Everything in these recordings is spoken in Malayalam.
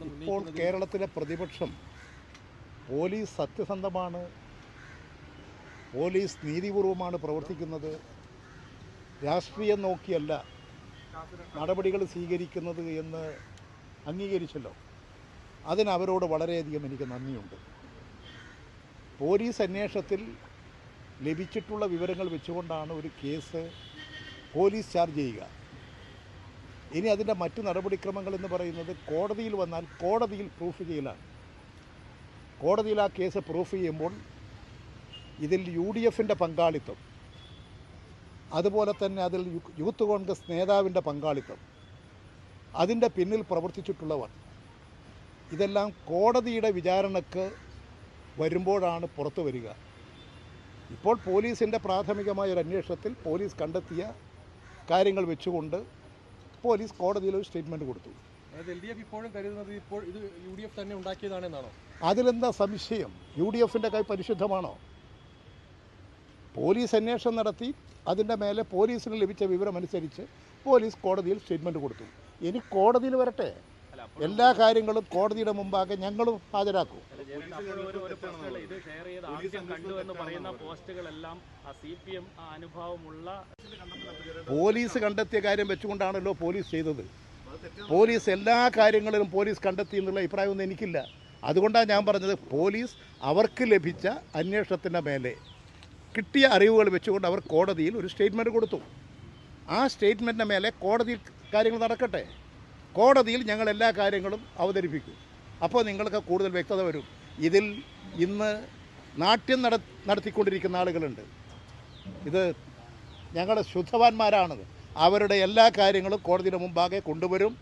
ഇപ്പോൾ കേരളത്തിലെ പ്രതിപക്ഷം പോലീസ് സത്യസന്ധമാണ് പോലീസ് നീതിപൂർവമാണ് പ്രവർത്തിക്കുന്നത് രാഷ്ട്രീയം നോക്കിയല്ല നടപടികൾ സ്വീകരിക്കുന്നത് എന്ന് അംഗീകരിച്ചല്ലോ. അതിനവരോട് വളരെയധികം എനിക്ക് നന്ദിയുണ്ട്. പോലീസ് അന്വേഷണത്തിൽ ലഭിച്ചിട്ടുള്ള വിവരങ്ങൾ വെച്ചുകൊണ്ടാണ് ഒരു കേസ് പോലീസ് ചാർജ് ചെയ്യുക. ഇനി അതിന്റെ മറ്റു നടപടിക്രമങ്ങൾ എന്ന് പറയുന്നത് കോടതിയിൽ വന്നാൽ കോടതിയിൽ പ്രൂഫ് ചെയ്യലാണ്. കോടതിയിൽ ആ കേസ് പ്രൂഫ് ചെയ്യുമ്പോൾ ഇതിൽ യു ഡി എഫിന്റെ പങ്കാളിത്തം അതുപോലെ തന്നെ അതിൽ യൂത്ത് കോൺഗ്രസ് നേതാവിന്റെ പങ്കാളിത്തം അതിന്റെ പിന്നിൽ പ്രവർത്തിച്ചിട്ടുള്ളവർ ഇതെല്ലാം കോടതിയുടെ വിചാരണക്ക് വരുമ്പോഴാണ് പുറത്തു വരിക. ഇപ്പോൾ പോലീസിന്റെ പ്രാഥമികമായ ഒരു അന്വേഷണത്തിൽ പോലീസ് കണ്ടെത്തിയ കാര്യങ്ങൾ വെച്ചുകൊണ്ട് പോലീസ് കോടതിയിൽ ഒരു സ്റ്റേറ്റ്മെന്റ് കൊടുത്തു. അതായത് എൽ ഡി എഫ് ഇപ്പോഴും കരുതുന്നത് ഇപ്പോൾ ഇത് യു ഡി എഫ് തന്നെ ഉണ്ടാക്കിയതാണെന്നാണോ? അതിലെന്താ സംശയം? യു ഡി എഫിന്റെ കൈ പരിശുദ്ധമാണോ? പോലീസ് അന്വേഷണം നടത്തി അതിന്റെ മേലെ പോലീസിന് ലഭിച്ച വിവരമനുസരിച്ച് പോലീസ് കോടതിയിൽ സ്റ്റേറ്റ്മെന്റ് കൊടുത്തു. ഇനി കോടതിയിൽ വരട്ടെ? എല്ലാ കാര്യങ്ങളും കോടതിയുടെ മുമ്പാകെ ഞങ്ങളും ഹാജരാക്കും. പോലീസ് കണ്ടെത്തിയ കാര്യം വെച്ചുകൊണ്ടാണല്ലോ പോലീസ് ചെയ്തത്. പോലീസ് എല്ലാ കാര്യങ്ങളിലും പോലീസ് കണ്ടെത്തി എന്നുള്ള അഭിപ്രായമൊന്നും എനിക്കില്ല. അതുകൊണ്ടാണ് ഞാൻ പറഞ്ഞത് പോലീസ് അവർക്ക് ലഭിച്ച അന്വേഷണത്തിന്റെ മേലെ കിട്ടിയ അറിവുകൾ വെച്ചുകൊണ്ട് അവർ കോടതിയിൽ ഒരു സ്റ്റേറ്റ്മെന്റ് കൊടുത്തു. ആ സ്റ്റേറ്റ്മെന്റിന്റെ മേലെ കോടതിയിൽ കാര്യങ്ങൾ നടക്കട്ടെ. കോടതിയിൽ ഞങ്ങൾ എല്ലാ കാര്യങ്ങളും അവതരിപ്പിക്കും. അപ്പോൾ നിങ്ങൾക്ക് കൂടുതൽ വ്യക്തത വരും. ഇതിൽ ഇന്ന് നാട്യം നട നടത്തിക്കൊണ്ടിരിക്കുന്ന ആളുകളുണ്ട്. ഇത് ഞങ്ങളുടെ ശുദ്ധവാന്മാരാണത് അവരുടെ എല്ലാ കാര്യങ്ങളും കോടതിയുടെ മുമ്പാകെ കൊണ്ടുവരും.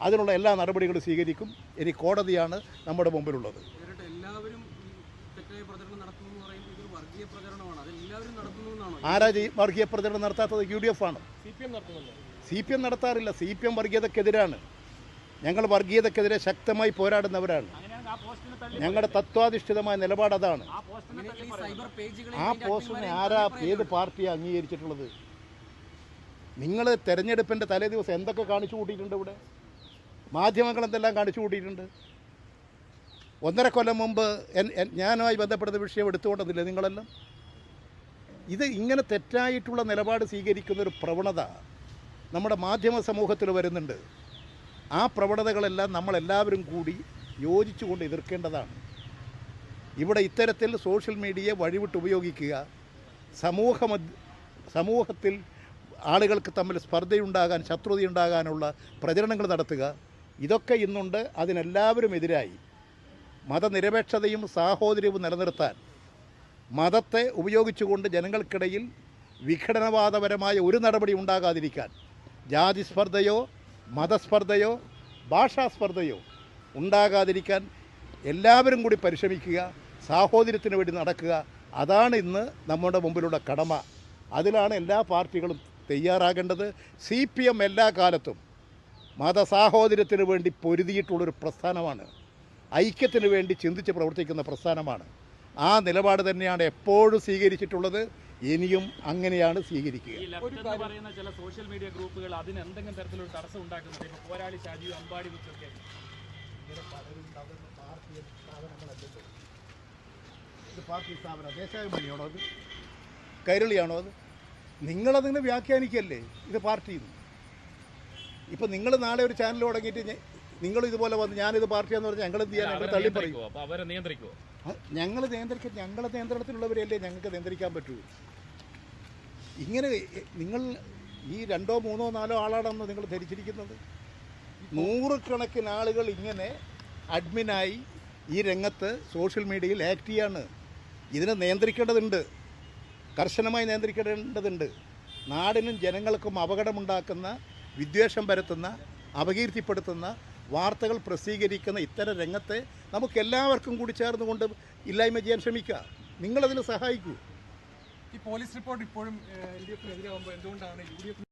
അതിനുള്ള എല്ലാ നടപടികളും സ്വീകരിക്കും. ഇനി കോടതിയാണ് നമ്മുടെ മുമ്പിലുള്ളത്. ആരാ വർഗീയ പ്രചരണം നടത്താത്തത്? യു ഡി എഫ് ആണ്. സി പി എം നടത്തുന്നുണ്ടോ? സി പി എം നടത്താറില്ല. സി പി എം വർഗീയതക്കെതിരാണ്. ഞങ്ങൾ വർഗീയതക്കെതിരെ ശക്തമായി പോരാടുന്നവരാണ്. ഞങ്ങളുടെ തത്വാധിഷ്ഠിതമായ നിലപാട് അതാണ്. ആ പോസ്റ്റിനെ ഈ സൈബർ പേജുകളിൽ ആ പോസ്റ്റിനെ ആരാ ഏത് പാർട്ടിയാണ് അംഗീകരിച്ചിട്ടുള്ളത്? നിങ്ങൾ തെരഞ്ഞെടുപ്പിന്റെ തലേ ദിവസം എന്തൊക്കെ കാണിച്ചു കൂട്ടിയിട്ടുണ്ട് ഇവിടെ? മാധ്യമങ്ങൾ എന്തെല്ലാം കാണിച്ചു കൂട്ടിയിട്ടുണ്ട്? ഒന്നര കൊല്ലം മുമ്പ് ഞാനുമായി ബന്ധപ്പെടുന്ന വിഷയം എടുത്തുകൊണ്ടതില്ലേ നിങ്ങളെല്ലാം? ഇത് ഇങ്ങനെ തെറ്റായിട്ടുള്ള നിലപാട് സ്വീകരിക്കുന്ന ഒരു പ്രവണത നമ്മുടെ മാധ്യമ സമൂഹത്തിൽ വരുന്നുണ്ട്. ആ പ്രവണതകളെല്ലാം നമ്മളെല്ലാവരും കൂടി യോജിച്ചുകൊണ്ട് എതിർക്കേണ്ടതാണ്. ഇവിടെ ഇത്തരത്തിൽ സോഷ്യൽ മീഡിയയെ വഴിവിട്ട് ഉപയോഗിക്കുക സമൂഹ സമൂഹത്തിൽ ആളുകൾക്ക് തമ്മിൽ സ്പർദ്ധയുണ്ടാകാൻ ശത്രുതയുണ്ടാകാനുള്ള പ്രചരണങ്ങൾ നടത്തുക ഇതൊക്കെ ഇന്നുണ്ട്. അതിനെല്ലാവരും എതിരായി. മതനിരപേക്ഷതയും സാഹോദര്യവും നിലനിർത്താൻ മതത്തെ ഉപയോഗിച്ചുകൊണ്ട് ജനങ്ങൾക്കിടയിൽ വിഘടനവാദപരമായ ഒരു നടപടി ഉണ്ടാകാതിരിക്കാൻ ജാതിസ്പർദ്ധയോ മതസ്പർദ്ധയോ ഭാഷാസ്പർദ്ധയോ ഉണ്ടാകാതിരിക്കാൻ എല്ലാവരും കൂടി പരിശ്രമിക്കുക സാഹോദര്യത്തിന് വേണ്ടി നടക്കുക. അതാണ് ഇന്ന് നമ്മുടെ മുമ്പിലുള്ള കടമ. അതിലാണ് എല്ലാ പാർട്ടികളും തയ്യാറാകേണ്ടത്. സി പി എം എല്ലാ കാലത്തും മതസാഹോദര്യത്തിന് വേണ്ടി പൊരുതിയിട്ടുള്ളൊരു പ്രസ്ഥാനമാണ്. ഐക്യത്തിന് വേണ്ടി ചിന്തിച്ച് പ്രവർത്തിക്കുന്ന പ്രസ്ഥാനമാണ്. ആ നിലപാട് തന്നെയാണ് എപ്പോഴും സ്വീകരിച്ചിട്ടുള്ളത്. ഇനിയും അങ്ങനെയാണ് സ്വീകരിക്കുക. പറയുന്ന ചില സോഷ്യൽ മീഡിയ ഗ്രൂപ്പുകൾ അതിന് എന്തെങ്കിലും തരത്തിലൊരു തടസ്സം ഉണ്ടാക്കുന്നുണ്ട്. ഇപ്പൊ പോരാളി അമ്പാടി പാർട്ടി സ്ഥാപനം. ദേശാഭിമാനിയാണോ അത്? കൈരളിയാണോ അത്? നിങ്ങളതിനെ വ്യാഖ്യാനിക്കല്ലേ? ഇത് പാർട്ടി ഇപ്പം നിങ്ങൾ നാളെ ഒരു ചാനൽ തുടങ്ങിയിട്ട് നിങ്ങൾ ഇതുപോലെ വന്ന് ഞാനിത് പാർട്ടിയാന്ന് പറഞ്ഞാൽ ഞങ്ങൾ എന്ത് ചെയ്യാൻ ഞങ്ങൾ തള്ളി പറയും നിയന്ത്രിക്കുവോ? അവരെ നിയന്ത്രിക്കുവോ? ഞങ്ങൾ നിയന്ത്രിക്കാൻ ഞങ്ങളുടെ നിയന്ത്രണത്തിലുള്ളവരെയല്ലേ ഞങ്ങൾക്ക് നിയന്ത്രിക്കാൻ പറ്റൂ? ഇങ്ങനെ നിങ്ങൾ ഈ രണ്ടോ മൂന്നോ നാലോ ആളാണെന്ന് നിങ്ങൾ ധരിച്ചിരിക്കുന്നത്. നൂറുകണക്കിന് ആളുകൾ ഇങ്ങനെ അഡ്മിനായി ഈ രംഗത്ത് സോഷ്യൽ മീഡിയയിൽ ആക്ട് ചെയ്യാണ്. ഇതിനെ നിയന്ത്രിക്കേണ്ടതുണ്ട്. കർശനമായി നിയന്ത്രിക്കേണ്ടതുണ്ട്. നാടിനും ജനങ്ങൾക്കും അപകടമുണ്ടാക്കുന്ന വിദ്വേഷം പരത്തുന്ന അപകീർത്തിപ്പെടുത്തുന്ന വാർത്തകൾ പ്രസിദ്ധീകരിക്കുന്ന ഇത്തരം രംഗത്തെ നമുക്കെല്ലാവർക്കും കൂടി ചേർന്നുകൊണ്ട് ഇല്ലായ്മ ചെയ്യാൻ ശ്രമിക്കുക. നിങ്ങളതിന് സഹായിക്കൂ. ഈ പോലീസ് റിപ്പോർട്ട് ഇപ്പോഴും എൽ ഡി എഫിനെതിരാകുമ്പോൾ എന്തുകൊണ്ടാണ് യു ഡി എഫ്